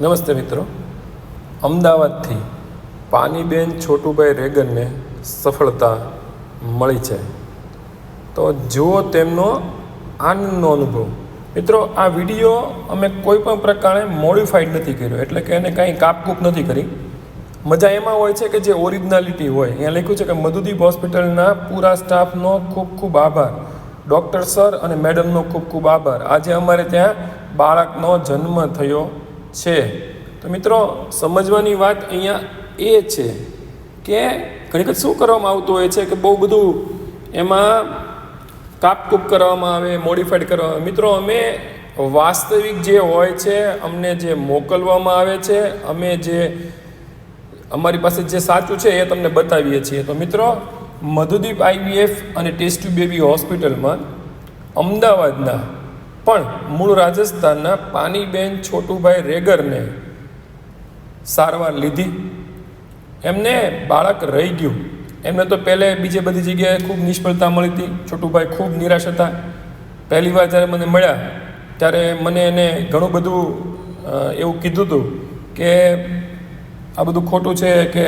નમસ્તે મિત્રો. અમદાવાદથી પાનીબેન છોટુભાઈ રેગનને સફળતા મળી છે. તો જુઓ તેમનો આનંદનો અનુભવ. મિત્રો, આ વીડિયો અમે કોઈ પણ પ્રકારે મોડિફાઈડ નથી કર્યો, એટલે કે એને કાંઈ કાપકૂપ નથી કરી. મજા એમાં હોય છે કે જે ઓરિજિનાલિટી હોય, અહીંયા લખ્યું છે કે મધુદીપ હોસ્પિટલના પૂરા સ્ટાફનો ખૂબ ખૂબ આભાર. ડૉક્ટર સર અને મેડમનો ખૂબ ખૂબ આભાર. આજે અમારે ત્યાં બાળકનો જન્મ થયો છે. તો મિત્રો, સમજવાની વાત અહીંયા એ છે કે ઘણી વખત શું કરવામાં આવતું હોય છે કે બહુ બધું એમાં કાપકૂપ કરવામાં આવે મોડિફાઈડ કરવામાં આવે. મિત્રો, અમે વાસ્તવિક જે હોય છે, અમને જે મોકલવામાં આવે છે, અમે જે અમારી પાસે જે સાચું છે એ તમને બતાવીએ છીએ. તો મિત્રો, મધુદીપ આઈવીએફ અને ટેસ્ટ બેબી હોસ્પિટલમાં અમદાવાદના પણ મૂળ રાજસ્થાનના પાનીબેન છોટુભાઈ રેગરને સારવાર લીધી. એમને બાળક રહી ગયું. એમને તો પહેલે બીજે બધી જગ્યાએ ખૂબ નિષ્ફળતા મળી હતી. છોટુભાઈ ખૂબ નિરાશ હતા. પહેલી વાર જ્યારે મને મળ્યા, ત્યારે મને એને ઘણું બધું એવું કીધું હતું કે આ બધું ખોટું છે કે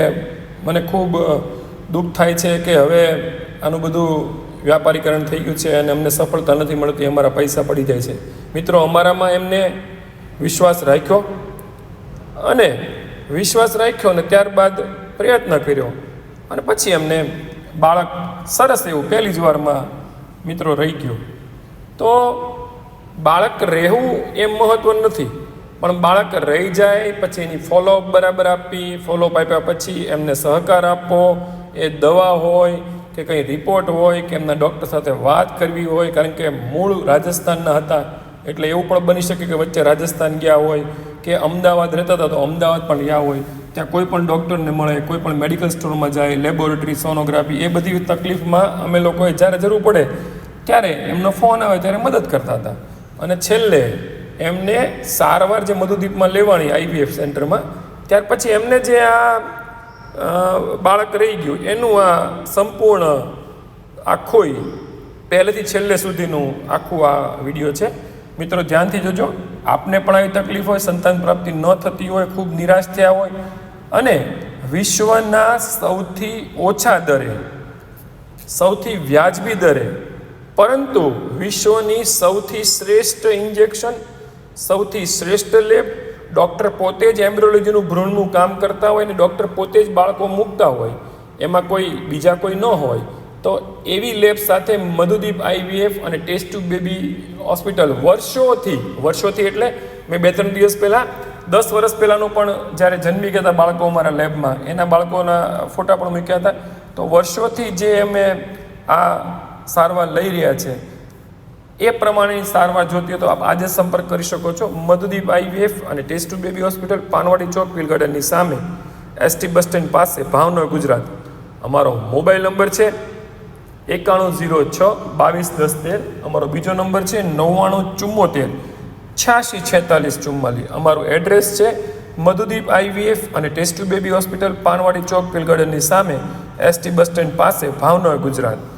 મને ખૂબ દુઃખ થાય છે કે હવે આનું બધું વ્યાપારીકરણ થઈ ગયું છે અને અમને સફળતા નથી મળતી, અમારા પૈસા પડી જાય છે. મિત્રો, અમારામાં એમને વિશ્વાસ રાખ્યો અને વિશ્વાસ રાખ્યો અને ત્યારબાદ પ્રયત્ન કર્યો. અને પછી એમને બાળક સરસ એવું પહેલી જ વારમાં મિત્રો રહી ગયું. તો બાળક રહેવું એમ મહત્વ નથી, પણ બાળક રહી જાય, પછી એની ફોલોઅપ બરાબર આપવી ફોલોઅપ આપ્યા પછી એમને સહકાર આપવો, એ દવા હોય કે કંઈ રિપોર્ટ હોય કે એમના ડૉક્ટર સાથે વાત કરવી હોય, કારણ કે મૂળ રાજસ્થાનના હતા, એટલે એવું પણ બની શકે કે વચ્ચે રાજસ્થાન ગયા હોય કે અમદાવાદ રહેતા હતા તો અમદાવાદ પણ ગયા હોય. ત્યાં કોઈ પણ ડૉક્ટરને મળે, કોઈ પણ મેડિકલ સ્ટોરમાં જાય લેબોરેટરી સોનોગ્રાફી એ બધી તકલીફમાં અમે લોકોએ જ્યારે જરૂર પડે ત્યારે એમનો ફોન આવે ત્યારે મદદ કરતા હતા. અને છેલ્લે એમને સારવાર જે મધુદીપમાં લેવાની આઈવીએફ સેન્ટરમાં ત્યાર પછી એમને જે આ બાળક રહી ગયું. એનું આ સંપૂર્ણ આખોય પહેલેથી છેલ્લે સુધીનું આખું આ વીડિયો છે. મિત્રો, ધ્યાનથી જોજો, આપને પણ આવી તકલીફ હોય, સંતાન પ્રાપ્તિ ન થતી હોય, ખૂબ નિરાશ થયા હોય, અને વિશ્વના સૌથી ઓછા દરે, સૌથી વ્યાજબી દરે, પરંતુ વિશ્વની સૌથી શ્રેષ્ઠ ઇન્જેક્શન, સૌથી શ્રેષ્ઠ લેબ ડૉક્ટર પોતે જ એમ્બ્રોલોજીનું ભ્રૂણનું કામ કરતા હોય ને ડૉક્ટર પોતે જ બાળકો મૂકતા હોય, એમાં કોઈ બીજા કોઈ ન હોય, તો એવી લેબ સાથે મધુદીપ આઈવીએફ અને ટેસ્ટ ટ્યુબ બેબી હોસ્પિટલ વર્ષોથી વર્ષોથી એટલે મેં બે ત્રણ દિવસ પહેલાં, દસ વર્ષ પહેલાંનું પણ જ્યારે જન્મી ગયા હતા બાળકો અમારા લેબમાં, એના બાળકોના ફોટા પણ મૂક્યા હતા, તો વર્ષોથી જે અમે આ સારવાર લઈ રહ્યા છે એ પ્રમાણેની સારવાર જોતી હોય તો આપ આજે સંપર્ક કરી શકો છો મધુદીપ આઈવીએફ અને test tube baby hospital Panwadi Chowk will સામે એસટી બસ સ્ટેન્ડ પાસે ભાવનગર, ગુજરાત. અમારો મોબાઈલ નંબર છે એકાણું ઝીરો છ બાવીસ દસ તેર. અમારો બીજો નંબર છે નવ્વાણું ચુમ્મોતેર છ્યાસી છેતાલીસ ચુમ્માલીસ અમારું એડ્રેસ છે મધુદીપ આઈવીએફ અને test tube baby hospital Panwadi Chowk will સામે એસટી બસ સ્ટેન્ડ પાસે ભાવનગર, ગુજરાત.